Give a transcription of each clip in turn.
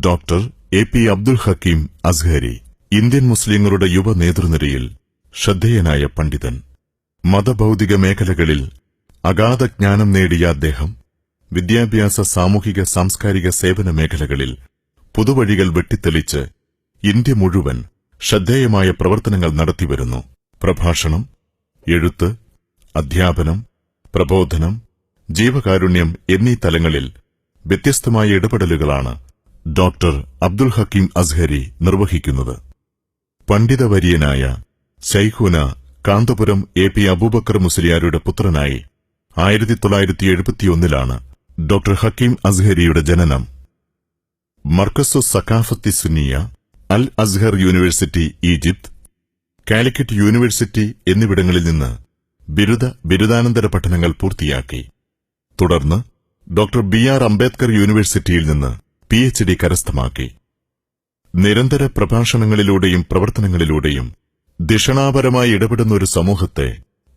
Doctor A P Abdul Hakeem Azhari Indian മുസ്ലിങ്ങളുടെ യുവ നേതൃനിരയിൽ ശ്രദ്ധേയനായ പണ്ഡിതൻ. മതഭൌതിക മേഖലകളിൽ അഗാധ ജ്ഞാനം നേടിയ അദ്ദേഹം വിദ്യാഭ്യാസ സാമൂഹിക സാംസ്കാരിക സേവന മേഖലകളിൽ പുതുവഴികൾ വെട്ടിത്തെളിച്ച് ഇന്ത്യ മുഴുവൻ ശ്രദ്ധേയമായ പ്രവർത്തനങ്ങൾ നടത്തിവരുന്നു. പ്രഭാഷണം എഴുത്ത് അധ്യാപനം പ്രബോധനം ജീവകാരുണ്യം എന്നീ തലങ്ങളിൽ വ്യത്യസ്തമായ ഇടപെടലുകളാണ് ഡോക്ടർ അബ്ദുൽ ഹക്കീം അസ്ഹരി നിർവഹിക്കുന്നത്. പണ്ഡിതവര്യനായ ശൈഖുന കാന്തപുരം എ പി അബൂബക്കർ മുസ്ലിയാരുടെ പുത്രനായി ആയിരത്തി തൊള്ളായിരത്തി എഴുപത്തിയൊന്നിലാണ് ഡോക്ടർ ഹക്കീം അസ്ഹരിയുടെ ജനനം. Markazu Saqafathi Sunniya Al Azhar university Egypt Calicut university എന്നിവിടങ്ങളിൽ നിന്ന് ബിരുദ ബിരുദാനന്തര പഠനങ്ങൾ പൂർത്തിയാക്കി. തുടർന്ന് ഡോക്ടർ ബി ആർ അംബേദ്കർ യൂണിവേഴ്സിറ്റിയിൽ നിന്ന് പി എച്ച് ഡി കരസ്ഥമാക്കി. നിരന്തര പ്രഭാഷണങ്ങളിലൂടെയും പ്രവർത്തനങ്ങളിലൂടെയും ദിഷണാപരമായി ഇടപെടുന്ന ഒരു സമൂഹത്തെ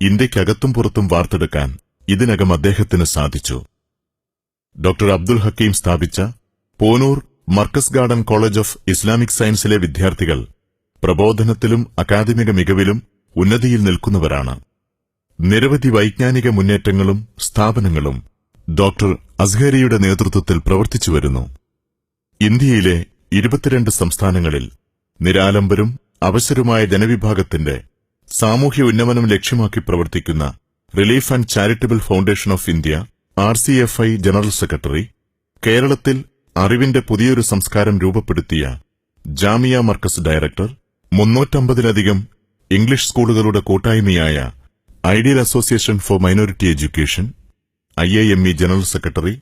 ഇന്ത്യക്കകത്തും പുറത്തും വാർത്തെടുക്കാൻ ഇതിനകം അദ്ദേഹത്തിന് സാധിച്ചു. ഡോക്ടർ അബ്ദുൽ ഹക്കീം സ്ഥാപിച്ച Ponnur Markaz garden college of Islamic സയൻസിലെ വിദ്യാർത്ഥികൾ പ്രബോധനത്തിലും അക്കാദമിക മികവിലും ഉന്നതിയിൽ നിൽക്കുന്നവരാണ്. നിരവധി വൈജ്ഞാനിക മുന്നേറ്റങ്ങളും സ്ഥാപനങ്ങളും ഡോക്ടർ അസ്ഹരിയുടെ നേതൃത്വത്തിൽ പ്രവർത്തിച്ചുവരുന്നു. ഇന്ത്യയിലെ ഇരുപത്തിരണ്ട് സംസ്ഥാനങ്ങളിൽ നിരാലംബരും അവശരുമായ ജനവിഭാഗത്തിന്റെ സാമൂഹ്യ ഉന്നമനം ലക്ഷ്യമാക്കി പ്രവർത്തിക്കുന്ന relief and charitable foundation of India R general secretary കേരളത്തിൽ അറിവിന്റെ പുതിയൊരു സംസ്കാരം രൂപപ്പെടുത്തിയ ജാമിയ മർക്കസ് ഡയറക്ടർ മുന്നൂറ്റമ്പതിലധികം ഇംഗ്ലീഷ് സ്കൂളുകളുടെ കൂട്ടായ്മയായ ideal association for minority education I general secretary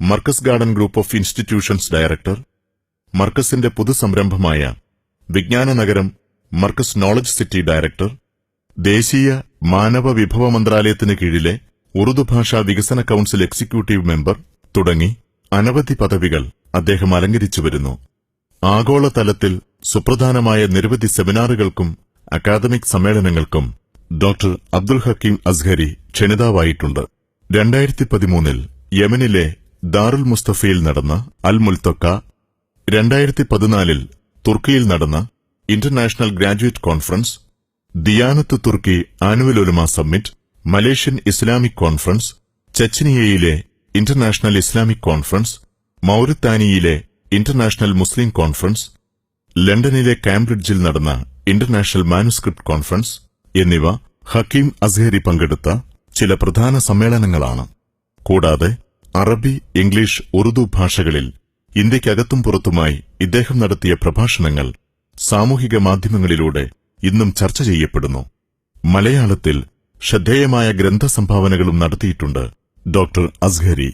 Markaz garden group of institutions director മർക്കസിന്റെ പുതുസംരംഭമായ വിജ്ഞാന നഗരം മർക്കസ് നോളജ് സിറ്റി ഡയറക്ടർ ദേശീയ മാനവ വിഭവ മന്ത്രാലയത്തിന് കീഴിലെ ഉറുദു ഭാഷാ വികസന കൌൺസിൽ എക്സിക്യൂട്ടീവ് മെമ്പർ തുടങ്ങി അനവധി പദവികൾ അദ്ദേഹം അലങ്കരിച്ചു വരുന്നു. ആഗോളതലത്തിൽ സുപ്രധാനമായ നിരവധി സെമിനാറുകൾക്കും അക്കാദമിക് സമ്മേളനങ്ങൾക്കും ഡോക്ടർ അബ്ദുൽ ഹക്കീം അസ്ഹരി ക്ഷണിതാവായിട്ടുണ്ട്. രണ്ടായിരത്തി പതിമൂന്നിൽ യമനിലെ ദാറുൽ മുസ്തഫയിൽ നടന്ന അൽ മുൽത്തൊക്ക രണ്ടായിരത്തി പതിനാലിൽ തുർക്കിയിൽ നടന്ന ഇന്റർനാഷണൽ ഗ്രാജുവേറ്റ് കോൺഫറൻസ് ദിയാനത്ത് തുർക്കി ആനുവൽ ഉലമ സമ്മിറ്റ് മലേഷ്യൻ ഇസ്ലാമിക് കോൺഫറൻസ് ചച്ചിനിയയിലെ ഇന്റർനാഷണൽ ഇസ്ലാമിക് കോൺഫറൻസ് മൌരിത്താനിയിലെ ഇന്റർനാഷണൽ മുസ്ലിം കോൺഫറൻസ് ലണ്ടനിലെ കാംബ്രിഡ്ജിൽ നടന്ന ഇന്റർനാഷണൽ മാനുസ്ക്രിപ്റ്റ് കോൺഫറൻസ് എന്നിവ ഹക്കീം അസ്ഹരി പങ്കെടുത്ത ചില പ്രധാന സമ്മേളനങ്ങളാണ്. കൂടാതെ അറബി ഇംഗ്ലീഷ് ഉറുദു ഭാഷകളിൽ ഇന്ത്യക്കകത്തും പുറത്തുമായി ഇദ്ദേഹം നടത്തിയ പ്രഭാഷണങ്ങൾ സാമൂഹിക മാധ്യമങ്ങളിലൂടെ ഇന്നും ചർച്ച ചെയ്യപ്പെടുന്നു. മലയാളത്തിൽ ശ്രദ്ധേയമായ ഗ്രന്ഥസംഭാവനകളും നടത്തിയിട്ടുണ്ട് ഡോക്ടർ അസ്ഹരി.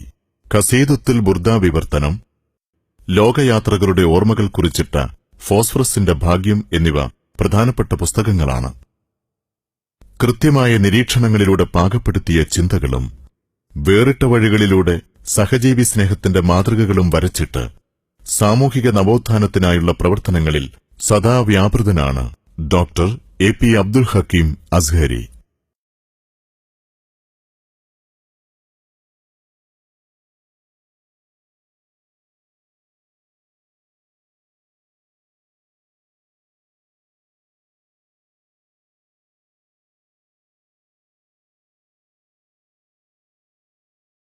കസീദുത്തുൽ ബുർദ വിവർത്തനം ലോകയാത്രകളുടെ ഓർമ്മകൾ കുറിച്ചിട്ട ഫോസ്ഫറസിന്റെ ഭാഗ്യം എന്നിവ പ്രധാനപ്പെട്ട പുസ്തകങ്ങളാണ്. കൃത്യമായ നിരീക്ഷണങ്ങളിലൂടെ പാകപ്പെടുത്തിയ ചിന്തകളും വേറിട്ട വഴികളിലൂടെ സഹജീവി സ്നേഹത്തിന്റെ മാതൃകകളും വരച്ചിട്ട് സാമൂഹിക നവോത്ഥാനത്തിനായുള്ള പ്രവർത്തനങ്ങളിൽ സദാ വ്യാപൃതനാണ് doctor A P Abdul Hakeem Azhari.